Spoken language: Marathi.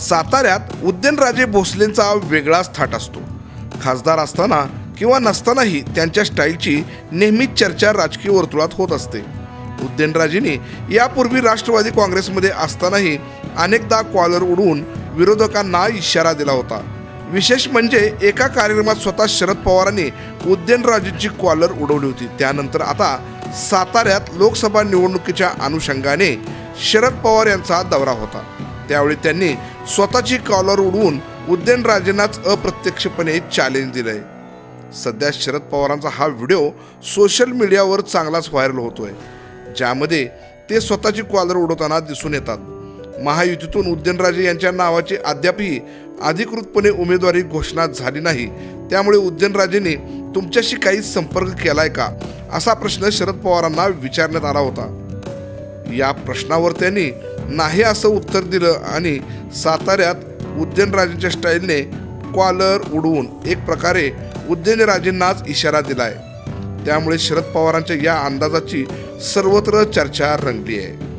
साताऱ्यात उद्यनराजे भोसलेंचा वेगळाच थाट असतो. खासदार असताना किंवा नसतानाही त्यांच्या स्टाईलची नेहमीच चर्चा राजकीय वर्तुळात होत असते. उद्यनराजेंनी यापूर्वी राष्ट्रवादी काँग्रेसमध्ये असतानाही अनेकदा कॉलर उडवून विरोधकांना इशारा दिला होता. विशेष म्हणजे एका कार्यक्रमात स्वतः शरद पवारांनी उदयनराजेंची कॉलर उडवली होती. त्यानंतर आता साताऱ्यात लोकसभा निवडणुकीच्या अनुषंगाने शरद पवार यांचा दौरा होता. त्यावेळी त्यांनी स्वतःची कॉलर उडवून उदयनराजेंनाच अप्रत्यक्षपणे चॅलेंज दिलंय. सध्या शरद पवारांचा हा व्हिडिओ सोशल मीडियावर चांगलाच व्हायरल होतोय. ज्यामध्ये ते स्वतःची कॉलर उडवताना दिसून येतात. महायुतीतून उदयनराजे यांच्या नावाची अद्यापही अधिकृतपणे उमेदवारी घोषणा झाली नाही. त्यामुळे उदयनराजेंनी तुमच्याशी काही संपर्क केलाय का? असा प्रश्न शरद पवारांना विचारण्यात आला होता. या प्रश्नावर त्यांनी नाही असं उत्तर दिलं आणि साताऱ्यात उदयनराजेंच्या स्टाईलने कॉलर उडवून एक प्रकारे उज्जैनराजेंनाच इशारा दिलाय. त्यामुळे शरद पवारांच्या या अंदाजाची सर्वत्र चर्चा रंगली आहे.